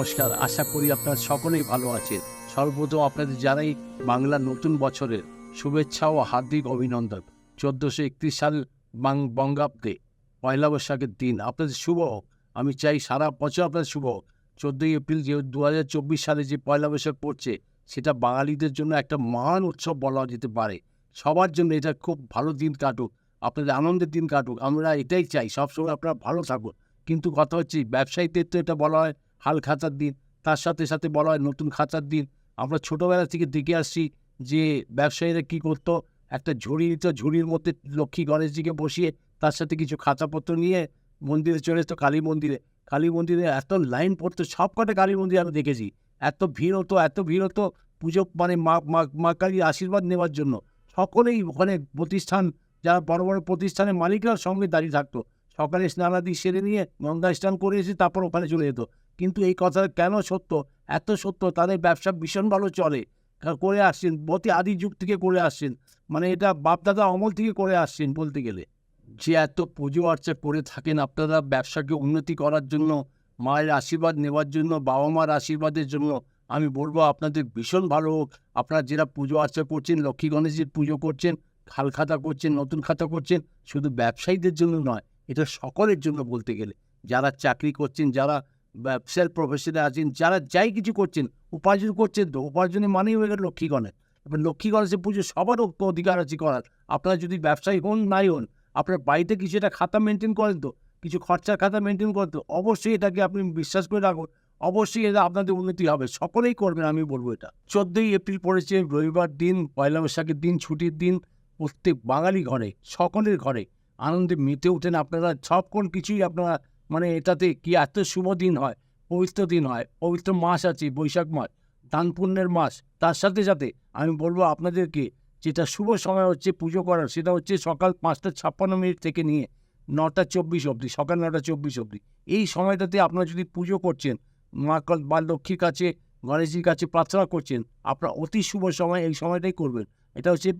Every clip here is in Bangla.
আশা করি আপনারা সকলেই ভালো আছেন। সর্বপ্রথম আপনাদের জানাই বাংলা নতুন বছরের শুভেচ্ছা ও হার্দিক অভিনন্দন। চোদ্দোশো একত্রিশ সাল বাং বঙ্গাব্দে পয়লা বৈশাখের দিন। আপনাদের শুভ হোক। আমি চাই সারা বছর আপনাদের শুভ হোক। চোদ্দোই এপ্রিল যে দু সালে যে পয়লা বৈশাখ পড়ছে, সেটা বাঙালিদের জন্য একটা মহান উৎসব বলা যেতে পারে। সবার জন্য এটা খুব ভালো দিন কাটুক, আপনাদের আনন্দের দিন কাটুক। আমরা এটাই চাই। সবসময় আপনারা ভালো থাকুন। কিন্তু কথা হচ্ছে, ব্যবসায়ীদের তো এটা বলা হয় হাল খাঁচার দিন। তার সাথে সাথে বলা হয় নতুন খাঁচার দিন। আমরা ছোটোবেলা থেকে দেখে আসছি যে ব্যবসায়ীরা কী করতো। একটা ঝুড়ি দিত, ঝুড়ির মধ্যে লক্ষ্মী গণেশজিকে বসিয়ে তার সাথে কিছু খাঁচাপত্র নিয়ে মন্দিরে চলে যেত কালী মন্দিরে। কালী মন্দিরে এত লাইন পড়তো সব কটা কালী মন্দির আমি দেখেছি। এত ভিড় হতো, এত ভিড় হতো পুজো মানে মা মা মা কালীর আশীর্বাদ নেওয়ার জন্য। সকলেই ওখানে প্রতিষ্ঠান, যারা বড় বড় প্রতিষ্ঠানের মালিকরা সঙ্গে দাঁড়িয়ে থাকতো। সকালে স্নানাদি সেরে নিয়ে গঙ্গা স্নান করে এসে তারপর ওখানে চলে যেত। কিন্তু এই কথাটা কেন সত্য? এত সত্য, তাদের ব্যবসা ভীষণ ভালো চলে। করে আসছেন অতি আদি যুগ থেকে করে আসছেন। মানে এটা বাপদাদা অমল থেকে করে আসছেন বলতে গেলে। যে এত পুজো আর্চা করে থাকেন আপনারা ব্যবসাকে উন্নতি করার জন্য, মায়ের আশীর্বাদ নেওয়ার জন্য বাবা মার আশীর্বাদের জন্য, আমি বলব আপনাদের ভীষণ ভালো হোক। আপনারা যেটা পুজো আর্চা করছেন, লক্ষ্মী গণেশের পুজো করছেন, খাল খাতা করছেন, নতুন খাতা করছেন, শুধু ব্যবসায়ীদের জন্য নয়, এটা সকলের জন্য বলতে গেলে। যারা চাকরি করছেন, যারা ব্যবসার প্রফেশনে আছেন, যারা যাই কিছু করছেন, উপার্জন করছেন তো, উপার্জনের মানেই হয়ে গেল লক্ষ্মী গণেশ এবার লক্ষ্মী গণেশের পুজো সবার অধিকার আছে করার। আপনারা যদি ব্যবসায়ী হন, নাই হন, আপনার বাড়িতে কিছু একটা খাতা মেনটেন করেন তো, কিছু খরচার খাতা মেনটেন করেন তো, অবশ্যই এটাকে আপনি বিশ্বাস করে রাখুন, অবশ্যই এটা আপনাদের উন্নতি হবে, সকলেই করবেন, আমি বলব এটা। চোদ্দোই এপ্রিল পড়েছে, রবিবার দিন, পয়লা বৈশাখের দিন, ছুটির দিন, প্রত্যেক বাঙালি ঘরে, সকলের ঘরে আনন্দে মেতে ওঠেন আপনারা, সব কোন কিছুই আপনারা মানে এটাতে কি এত শুভ দিন হয়? পবিত্র দিন হয়, পবিত্র মাস আছে, বৈশাখ মাস, দান পুণ্যের মাস। তার সাথে সাথে আমি বলব আপনাদেরকে যেটা শুভ সময় হচ্ছে পুজো করার, সেটা হচ্ছে সকাল পাঁচটা ছাপ্পান্ন মিনিট থেকে নিয়ে নটা চব্বিশ অবধি, সকাল নটা চব্বিশ অবধি। এই সময়টাতে আপনারা যদি পুজো করছেন, মা বা লক্ষ্মীর কাছে, গণেশজির কাছে প্রার্থনা করছেন, আপনার অতি শুভ সময় এই সময়টাই করবেন। এটা হচ্ছে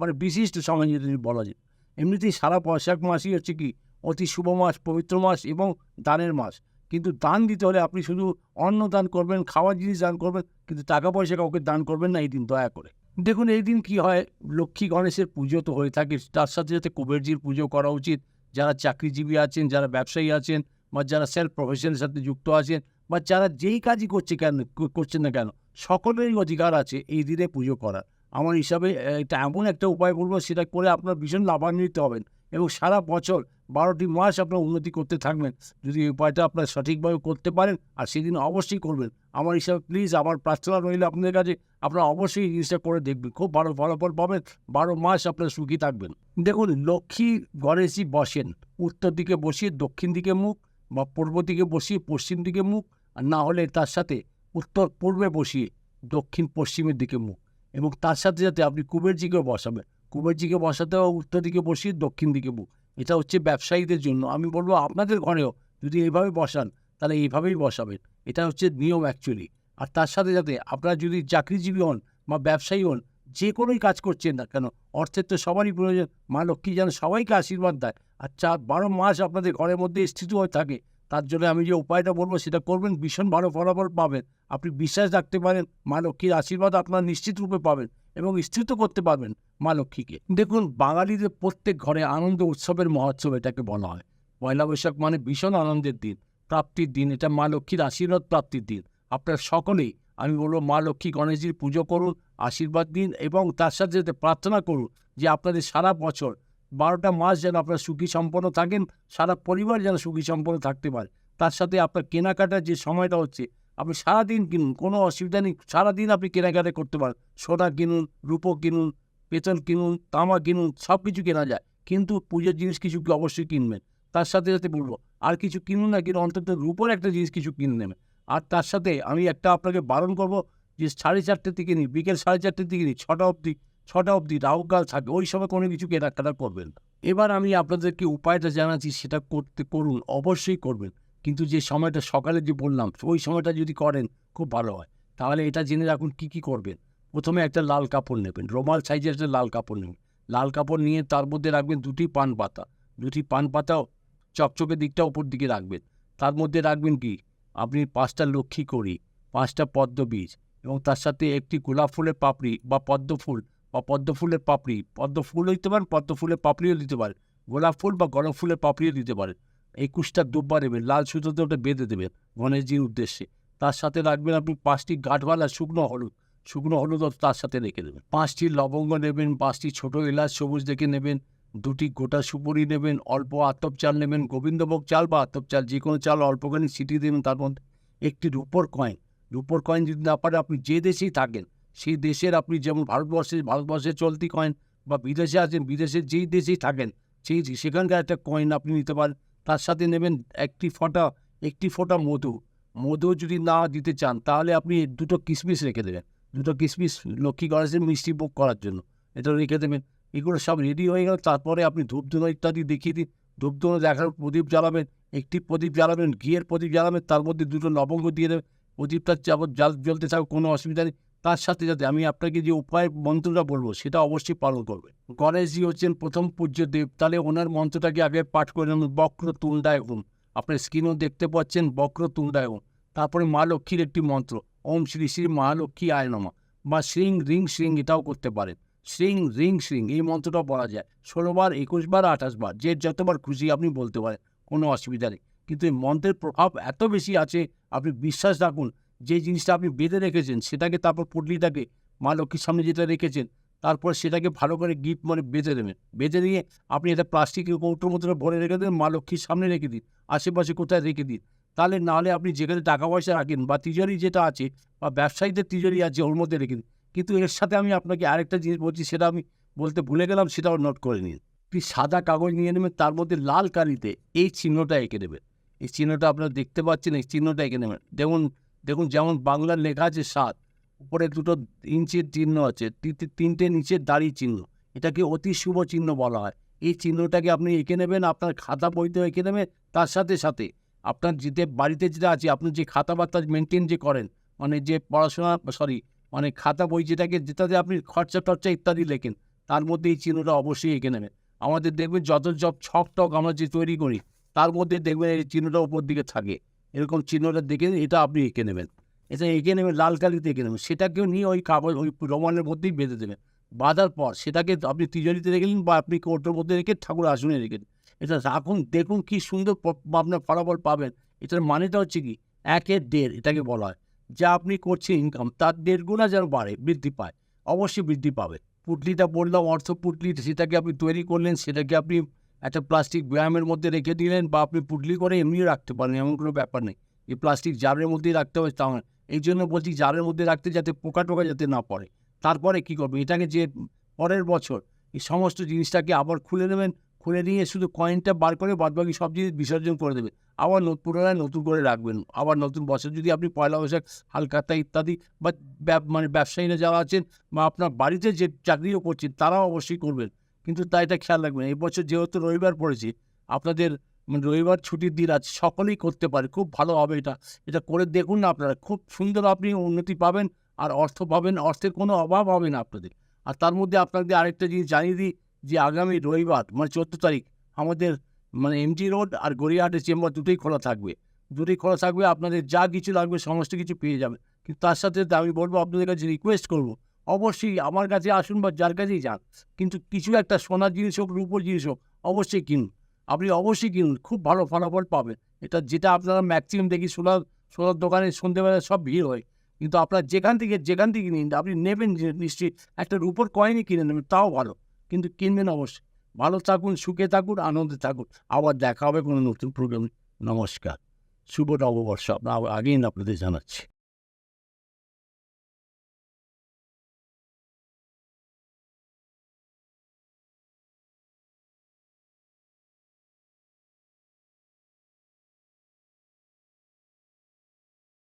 মানে বিশিষ্ট সময় যদি বলা যায়। এমনিতেই সারা বৈশাখ মাসই হচ্ছে কি অতি শুভ মাস, পবিত্র মাস এবং দানের মাস। কিন্তু দান দিতে হলে আপনি শুধু অন্ন দান করবেন, খাওয়ার জিনিস দান করবেন, কিন্তু টাকা পয়সা কাউকে দান করবেন না, এই দিন দয়া করে। দেখুন, এই দিন কি হয়, লক্ষ্মী গণেশের পুজো তো হয়ে থাকে। তার সাথে সাথে কুবেরজির পুজো করা উচিত। যারা চাকরিজীবী আছেন, যারা ব্যবসায়ী আছেন বা যারা সেলফ প্রফেশনের সাথে যুক্ত আছেন বা যারা যেই কাজই করছে কেন, করছেন না কেন, সকলেরই অধিকার আছে এই দিনে পুজো করার। আমার হিসাবে এটা এমন একটা উপায় বলব, সেটা করে আপনার ভীষণ লাভান্বিত হবেন এবং সারা বছর বারোটি মাস আপনার উন্নতি করতে থাকবেন। যদি এই উপায়টা আপনার সঠিকভাবে করতে পারেন, আর সেদিন অবশ্যই করবেন। আমার হিসাবে প্লিজ আমার প্রার্থনা রইল আপনাদের কাছে আপনারা অবশ্যই এই জিনিসটা করে দেখবেন। খুব ভালো ফলাফল পাবেন। বারো মাস আপনার সুখী থাকবেন। দেখুন, লক্ষ্মী গণেশই বসেন। উত্তর দিকে বসিয়ে দক্ষিণ দিকে মুখ বা পূর্ব দিকে বসিয়ে পশ্চিম দিকে মুখ, আর না হলে তার সাথে উত্তর পূর্বে বসিয়ে দক্ষিণ পশ্চিমের দিকে মুখ। এবং তার সাথে সাথে আপনি কুবেরজিকেও বসাবেন। কুবেরজিকে বসাতে হবে, উত্তর দিকে বসিয়ে দক্ষিণ দিকে মুখ। এটা হচ্ছে ব্যবসায়ীদের জন্য। আমি বলব আপনাদের ঘরেও যদি এইভাবে বসান, তাহলে এইভাবেই বসাবেন। এটা হচ্ছে নিয়ম অ্যাকচুয়ালি আর তার সাথে সাথে আপনারা যদি চাকরিজীবী হন বা ব্যবসায়ী হন, যে কোনোই কাজ করছেন না কেন, অর্থের তো সবারই প্রয়োজন। মা লক্ষ্মী যেন সবাইকে আশীর্বাদ দেয়। আর চার, বারো মাস আপনাদের ঘরের মধ্যে স্থিত হয়ে থাকে। তার জন্য আমি যে উপায়টা বলব, সেটা করবেন, ভীষণ ভালো ফলাফল পাবেন। আপনি বিশ্বাস রাখতে পারেন, মা লক্ষ্মীর আশীর্বাদ আপনার নিশ্চিত রূপে পাবেন। এবং স্থিত করতে পারবেন মা লক্ষ্মীকে। দেখুন, বাঙালিদের প্রত্যেক ঘরে আনন্দ উৎসবের মহোৎসব এটাকে বলা হয়। পয়লা বৈশাখ মানে ভীষণ আনন্দের দিন, প্রাপ্তির দিন, এটা মা লক্ষ্মীর আশীর্বাদ প্রাপ্তির দিন। আপনার সকলেই, আমি বলব মা লক্ষ্মী গণেশজির পুজো করুন, আশীর্বাদ দিন এবং তার সাথে সাথে প্রার্থনা করুন যে আপনাদের সারা বছর বারোটা মাস যেন আপনারা সুখী সম্পন্ন থাকেন, সারা পরিবার যেন সুখী সম্পন্ন থাকতে পারে। তার সাথে আপনার কেনাকাটার যে সময়টা হচ্ছে আপনি সারাদিন কিনুন, কোনো অসুবিধা নেই। সারাদিন আপনি কেনাকাটা করতে পারেন। সোনা কিনুন, রূপো কিনুন পেতল কিনুন, তামা কিনুন সব কিছু কেনা যায়। কিন্তু পুজোর জিনিস কিছু অবশ্যই কিনবেন? তার সাথে সাথে বলব, আর কিছু কিনুন না কিন্তু অন্তত রূপোর একটা জিনিস কিছু কিনে নেবেন। আর তার সাথে আমি একটা আপনাকে বারণ করব, যে সাড়ে চারটে থেকে নিই বিকেল সাড়ে চারটে থেকে নিই ছটা অবধি ছটা অবধি রাহুকাল থাকে, ওই সময় কোনো কিছু কেনাকাটা করবেন এবার আমি আপনাদেরকে উপায়টা জানাচ্ছি, সেটা করতে করুন, অবশ্যই করবেন। কিন্তু যে সময়টা সকালে যে বললাম ওই সময়টা যদি করেন, খুব ভালো হয়। তাহলে এটা জেনে রাখুন কী কী করবেন। প্রথমে একটা লাল কাপড় নেবেন, রোমাল সাইজের একটা লাল কাপড় নেবেন। লাল কাপড় নিয়ে তার মধ্যে রাখবেন দুটি পান পাতা। দুটি পান পাতাও চকচকে দিকটা ওপর দিকে রাখবেন। তার মধ্যে রাখবেন কি? আপনি পাঁচটা লক্ষ্মী করি পাঁচটা পদ্ম বীজ এবং তার সাথে একটি গোলাপ ফুলের পাপড়ি বা পদ্ম ফুল বা পদ্ম ফুলের পাপড়ি। পদ্ম ফুল দিতে পারেন, পদ্ম ফুলের পাপড়িও দিতে পারেন। গোলাপ ফুল বা গোলাপ ফুলের পাপড়িও দিতে পারেন। একুশটা দুব্বা নেবেন, লাল সুতোতে ওটা বেঁধে দেবেন গণেশজির উদ্দেশ্যে। তার সাথে রাখবেন আপনি পাঁচটি গাঁঠওয়ালা শুকনো হলুদ। শুকনো হলুদ তার সাথে রেখে দেবেন। পাঁচটি লবঙ্গ নেবেন, পাঁচটি ছোট এলাচ সবুজ দেখে নেবেন, দুটি গোটা সুপুরি নেবেন, অল্প আতপ চাল নেবেন, গোবিন্দভোগ চাল বা আতপ চাল, যে কোনো চাল অল্পখানি ছিটিয়ে দেবেন, তার মধ্যে একটি রূপোর কয়েন। রূপোর কয়েন যদি না পারে আপনি যে দেশেই থাকেন, সেই দেশের আপনি যেমন ভারতবর্ষে ভারতবর্ষের চলতি কয়েন বা বিদেশে আছেন, বিদেশের যেই দেশেই থাকেন, সেই সেখানকার একটা কয়েন আপনি নিতে পারেন। তার সাথে নেবেন একটি ফোঁটা একটি ফোঁটা মধু। মধু যদি না দিতে চান, তাহলে আপনি দুটো কিশমিশ রেখে দেবেন। দুটো কিশমিশ লক্ষ্মী গণেশের মিষ্টি ভোগ করার জন্য। এটা রেখে দেবেন। এগুলো সব রেডি হয়ে গেল। তারপরে আপনি ধূপধুনো ইত্যাদি দেখিয়ে দিন। ধূপধুনো দেখার প্রদীপ জ্বালাবেন। একটি প্রদীপ জ্বালাবেন, ঘিয়ের প্রদীপ জ্বালাবেন। তার মধ্যে দুটো লবঙ্গ দিয়ে দেবেন। প্রদীপটা যাবত জাল জ্বলতে থাকবে কোনো অসুবিধা নেই। তার সাথে সাথে আমি আপনাকে যে উপায় মন্ত্রটা বলব, সেটা অবশ্যই পালন করবে। গণেশজি হচ্ছেন প্রথম পূজ্য দেব তাহলে ওনার মন্ত্রটাকে আগে পাঠ করে নেন, বক্র তুণ্ডায় হুম আপনার স্ক্রিনও দেখতে পাচ্ছেন বক্র তুণ্ডায় হুম তারপরে মা লক্ষ্মীর একটি মন্ত্র, ওম শ্রী শ্রী মহালক্ষ্মী আয় নমা। বা শ্রিং রিং শ্রিং এটাও করতে পারেন। শ্রিং রিং শ্রিং, এই মন্ত্রটাও বলা যায়। ষোলোবার, একুশবার, আঠাশবার, যে যতবার খুশি আপনি বলতে পারেন, কোনো অসুবিধা নেই। কিন্তু এই মন্ত্রের প্রভাব এত বেশি আছে, আপনি বিশ্বাস রাখুন যে জিনিসটা আপনি বেঁধে রেখেছেন, সেটাকে তারপর পুটলিটাকে মা লক্ষ্মীর সামনে যেটা রেখেছেন, তারপর সেটাকে ভালো করে গিফট মানে বেঁধে দেবেন। বেঁধে নিয়ে আপনি এটা প্লাস্টিকের কৌটোর মতো ভরে রেখে দেবেন মা লক্ষ্মীর সামনে রেখে দিন, আশেপাশে কোথায় রেখে দিন। তাহলে নাহলে আপনি যেখানে টাকা পয়সা রাখেন বা তিজোরি যেটা আছে বা ব্যবসায়ীদের তিজোরি আছে, ওর মধ্যে রেখে দিন। কিন্তু এর সাথে আমি আপনাকে আরেকটা জিনিস বলছি, সেটা আমি বলতে ভুলে গেলাম, সেটাও নোট করে নিন। একটি সাদা কাগজ নিয়ে নেবেন, তার মধ্যে লাল কালিতে এই চিহ্নটা এঁকে দেবেন। এই চিহ্নটা আপনারা দেখতে পাচ্ছেন, এই চিহ্নটা এঁকে নেবেন দেখুন দেখুন, যেমন বাংলার লেখা আছে সাত, উপরে দুটো ইঞ্চির চিহ্ন আছে তিনটে নিচের দাড়ি চিহ্ন, এটাকে অতি শুভ চিহ্ন বলা হয়। এই চিহ্নটাকে আপনি এঁকে নেবেন, আপনার খাতা বইতে এঁকে নেবেন, তার সাথে সাথে আপনার যেতে বাড়িতে যেটা আছে, আপনি যে খাতা বার্তা মেনটেন যে করেন মানে যে পড়াশোনা সরি মানে খাতা বই যেটাকে, যেটাতে আপনি খরচা টর্চা ইত্যাদি লেখেন, তার মধ্যে এই চিহ্নটা অবশ্যই এঁকে নেবেন। আমাদের দেখবেন যত সব ছক টক আমরা যে তৈরি করি, তার মধ্যে দেখবেন এই চিহ্নটা উপর দিকে থাকে। এরকম চিহ্নটা দেখে এটা আপনি এঁকে নেবেন। এটা এঁকে নেবেন, লাল কালিতে এঁকে নেবেন। সেটাকেও নিয়ে ওই কাগজ, ওই রোমানের মধ্যেই বেঁধে দেবেন। বাঁধার পর সেটাকে আপনি তিজোরিতে রেখে দিন বা আপনি কৌটোর মধ্যে রেখে ঠাকুর আসনে রেখে দিন। এটা রাখুন, দেখুন কি সুন্দর আপনার ফলাফল পাবেন। এটার মানেটা হচ্ছে কি? একের দেড়, এটাকে বলা হয়। যা আপনি করছেন ইনকাম তার দেড় গুণা যেন বাড়ে, বৃদ্ধি পায়। অবশ্যই বৃদ্ধি পাবে। পুটলিটা বললাম, অর্থ পুটলি, সেটাকে আপনি তৈরি করলেন, সেটাকে আপনি একটা প্লাস্টিক ব্যায়ামের মধ্যে রেখে দিলেন বা আপনি পুটলি করে এমনিও রাখতে পারেন, এমন কোনো ব্যাপার নেই। এই প্লাস্টিক জারের মধ্যেই রাখতে হবে তা এই জন্য বলছি জারের মধ্যে রাখতে যাতে পোকা টোকা যাতে না পড়ে। তারপরে কি করবে? এটাকে যে পরের বছর এই সমস্ত জিনিসটাকে আবার খুলে নেবেন, খুলে নিয়ে শুধু কয়েনটা বার করে বাদবাকি সব জিনিস বিসর্জন করে দেবেন। আবার পুনরায় নতুন করে রাখবেন। আবার নতুন বছর যদি আপনি পয়লা বৈশাখ, হালকাতা ইত্যাদি বা মানে ব্যবসায়ীরা যারা আছেন বা আপনার বাড়িতে যে চাকরিও করছেন, তারাও অবশ্যই করবেন। কিন্তু তাই এটা খেয়াল রাখবেন। এই বছর যেহেতু রবিবার পড়েছে, আপনাদের মানে রবিবার ছুটির দিন আছে সকলেই করতে পারে। খুব ভালো হবে এটা। এটা করে দেখুন না আপনারা। খুব সুন্দর আপনি উন্নতি পাবেন আর অর্থ পাবেন। অর্থের কোনো অভাব হবে না আপনাদের। আর তার মধ্যে আপনাদের আরেকটা জিনিস জানিয়ে দিই যে আগামী রবিবার মানে চোদ্দ তারিখ, আমাদের মানে এমজি রোড আর গড়িয়াহাটের চেম্বার দুটোই খোলা থাকবে। দুটোই খোলা থাকবে। আপনাদের যা কিছু লাগবে, সমস্ত কিছু পেয়ে যাবেন। কিন্তু তার সাথে আমি বলব, আপনাদের কাছে রিকোয়েস্ট করব অবশ্যই আমার কাছে আসুন বা যার কাছেই যান, কিন্তু কিছু একটা সোনার জিনিস হোক, রূপোর জিনিস হোক, অবশ্যই কিনুন। আপনি অবশ্যই কিনুন, খুব ভালো ফলাফল পাবেন। এটা যেটা আপনারা ম্যাক্সিমাম দেখি, সোনার সোনার দোকানে সন্ধ্যেবেলায় সব ভিড় হয়। কিন্তু আপনার যেখান থেকে যেখান থেকে নিন, আপনি নেবেন নিশ্চয়ই একটা রূপোর কয়েনই কিনে নেবেন, তাও ভালো। কিন্তু কিনবেন অবশ্যই। ভালো থাকুন, সুখে থাকুন, আনন্দে থাকুন। আবার দেখা হবে কোনো নতুন প্রোগ্রামে নমস্কার। শুভ নববর্ষ। আপনার আগেই আপনাদের জানাচ্ছি।